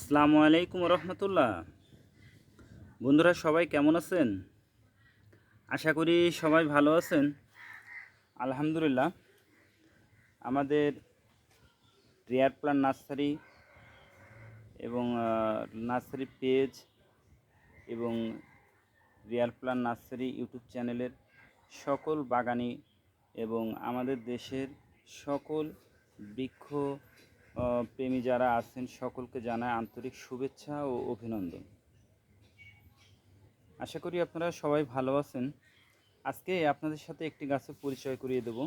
আসসালামু আলাইকুম রহমতুল্লাহ। বন্ধুরা সবাই কেমন আছেন? আশা করি সবাই ভালো আছেন। আলহামদুলিল্লাহ, আমাদের রিয়ার প্লান নার্সারি এবং নার্সারি পেজ এবং রিয়াল প্লান নার্সারি ইউটিউব চ্যানেলের সকল বাগানি এবং আমাদের দেশের সকল বৃক্ষ প্রেমী যারা আছেন সকলকে জানায় আন্তরিক শুভেচ্ছা ও অভিনন্দন। আশা করি আপনারা সবাই ভালো আছেন। আজকে আপনাদের সাথে একটি গাছের পরিচয় করিয়ে দেব।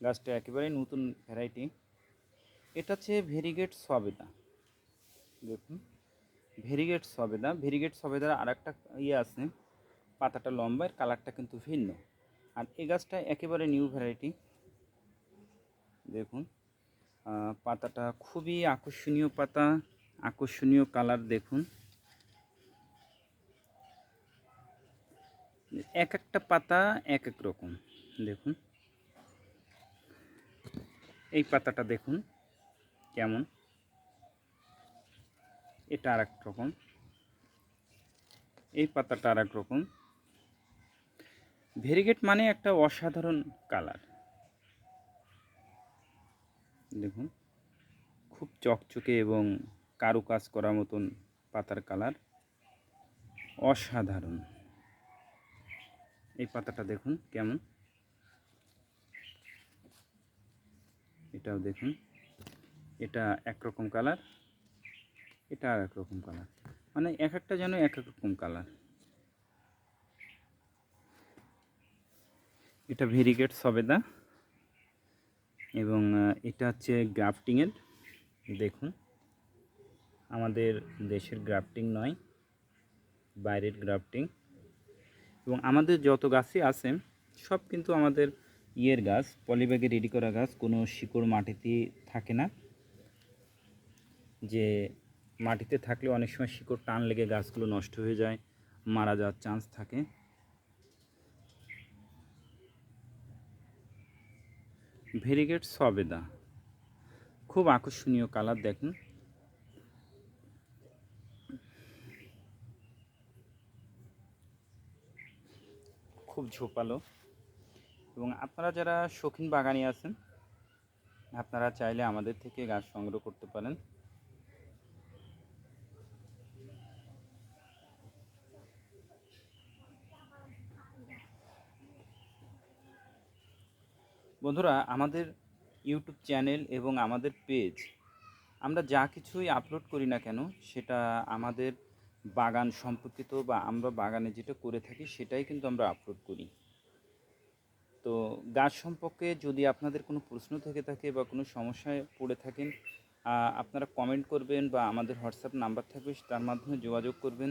গাছটা একেবারে নতুন ভ্যারাইটি। এটা হচ্ছে ভেরিগেট সবেদা। দেখুন, ভেরিগেট সবেদা। ভেরিগেট সবেদার আর একটা ইয়ে আছে, পাতাটা লম্বা, এর কালারটা কিন্তু ভিন্ন। আর এই গাছটা একেবারে নিউ ভ্যারাইটি। দেখুন পাতাটা খুবই আকর্ষণীয় পাতা, আকর্ষণীয় কালার দেখুন। এক একটা পাতা এক এক রকম, দেখুন। এই পাতাটা দেখুন, কেমন? এটা আর রকম। এই পাতাটা আর রকম। ভেরিগেট মানে একটা অসাধারণ কালার। দেখুন, খুব চকচকে এবং করা মতন পাতার কালার। অসাধারণ। এই পাতাটা দেখুন কেমন। এটাও দেখুন। এটা একরকম কালার, এটা আর একরকম কালার। মানে এক একটা যেন এক এক রকম কালার। এটা ভেরিগেট সবেদা। এবং এটা হচ্ছে গ্রাফটিংয়ের দেখুন। আমাদের দেশের গ্রাফটিং নয়, বাইরের গ্রাফটিং। এবং আমাদের যত গাছই আছে, সব কিন্তু আমাদের ইয়ের গাছ, পলিব্যাগে রেডি করা গাছ, কোনো শিকড় মাটিতে থাকে না। যে মাটিতে থাকলে অনেক সময় শিকড় টান লেগে গাছগুলো নষ্ট হয়ে যায়, মারা যাওয়ার চান্স থাকে। ভেরিগেট সবেদা খুব আকর্ষণীয় কালার দেখুন। খুব ঝোপালো। এবং আপনারা যারা শৌখিন বাগানে আছেন, আপনারা চাইলে আমাদের থেকে গাছ সংগ্রহ করতে পারেন। বন্ধুরা, আমাদের ইউটিউব চ্যানেল এবং আমাদের পেজ আমরা যা কিছুই আপলোড করি না কেন, সেটা আমাদের বাগান সম্পর্কিত বা আমরা বাগানে যেটা করে থাকি, সেটাই কিন্তু আমরা আপলোড করি। তো গাছ সম্পর্কে যদি আপনাদের কোনো প্রশ্ন থেকে থাকে বা কোনো সমস্যায় পড়ে থাকেন আপনারা কমেন্ট করবেন বা আমাদের হোয়াটসঅ্যাপ নাম্বার থাকবে, তার মাধ্যমে যোগাযোগ করবেন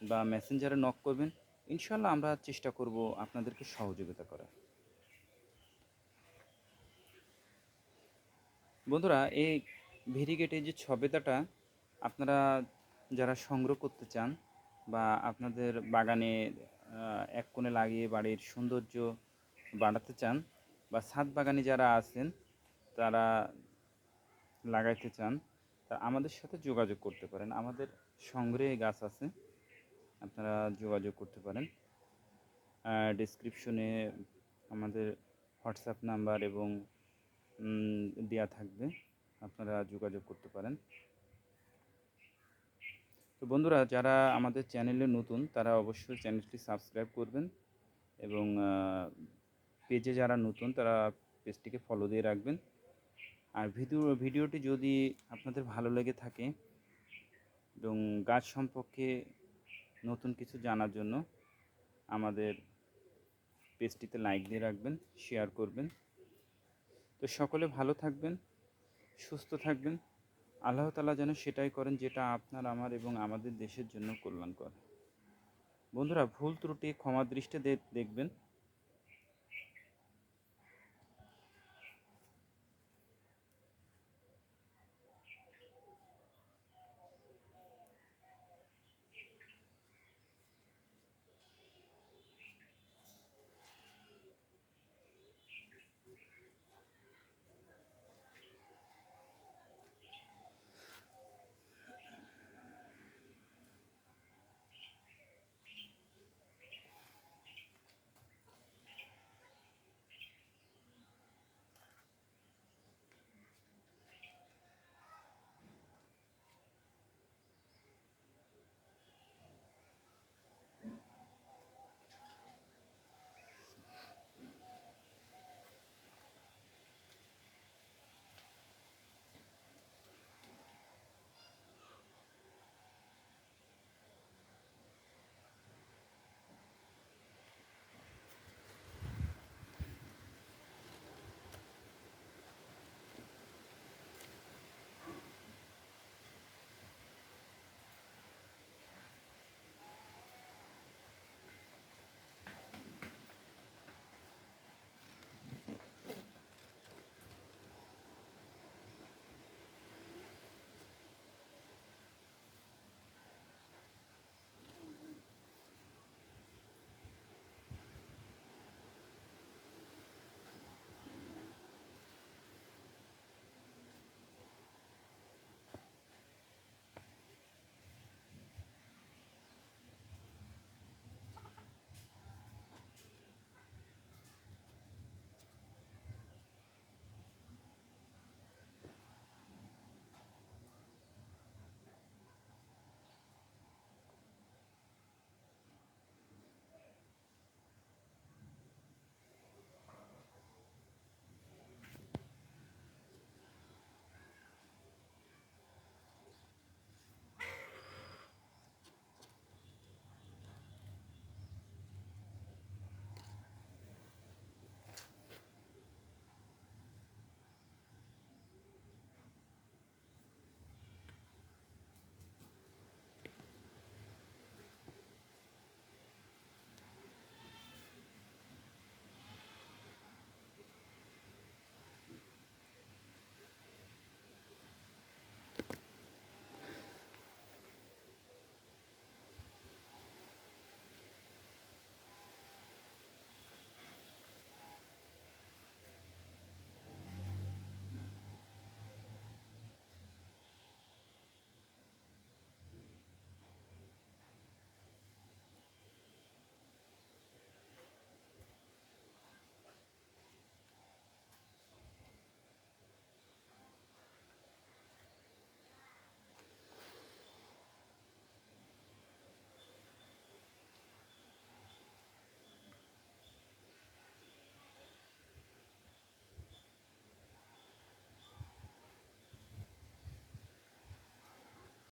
বা মেসেঞ্জারে নক করবেন। ইনশাল্লাহ আমরা চেষ্টা করব আপনাদেরকে সহযোগিতা করার। বন্ধুরা, এই ভেরিগেটের যে ছবেদাটা আপনারা যারা সংগ্রহ করতে চান বা আপনাদের বাগানে এক কোণে লাগিয়ে বাড়ির সৌন্দর্য বাড়াতে চান বা ছাদ বাগানে যারা আছেন, তারা লাগাইতে চান, তা আমাদের সাথে যোগাযোগ করতে পারেন। আমাদের সংগ্রহে গাছ আছে, আপনারা যোগাযোগ করতে পারেন। ডিসক্রিপশনে আমাদের হোয়াটসঅ্যাপ নাম্বার এবং দেয়া থাকবে। আপনারা যোগাযোগ করতে পারেন। তো বন্ধুরা, যারা আমাদের চ্যানেলে নতুন, তারা অবশ্যই চ্যানেলটি সাবস্ক্রাইব করবেন এবং পেজে যারা নতুন, তারা পেজটিকে ফলো দিয়ে রাখবেন। আর ভিডিও, ভিডিওটি যদি আপনাদের ভালো লেগে থাকে এবং গাছ সম্পর্কে নতুন কিছু জানার জন্য আমাদের পেজটিতে লাইক দিয়ে রাখবেন, শেয়ার করবেন। তো সকলে ভালো থাকবেন, সুস্থ থাকবেন। আল্লাহ তালা যেন সেটাই করেন যেটা আপনার, আমার এবং আমাদের দেশের জন্য কল্যাণ কল্যাণকর। বন্ধুরা, ভুল ত্রুটি ক্ষমা দৃষ্টি দেখবেন।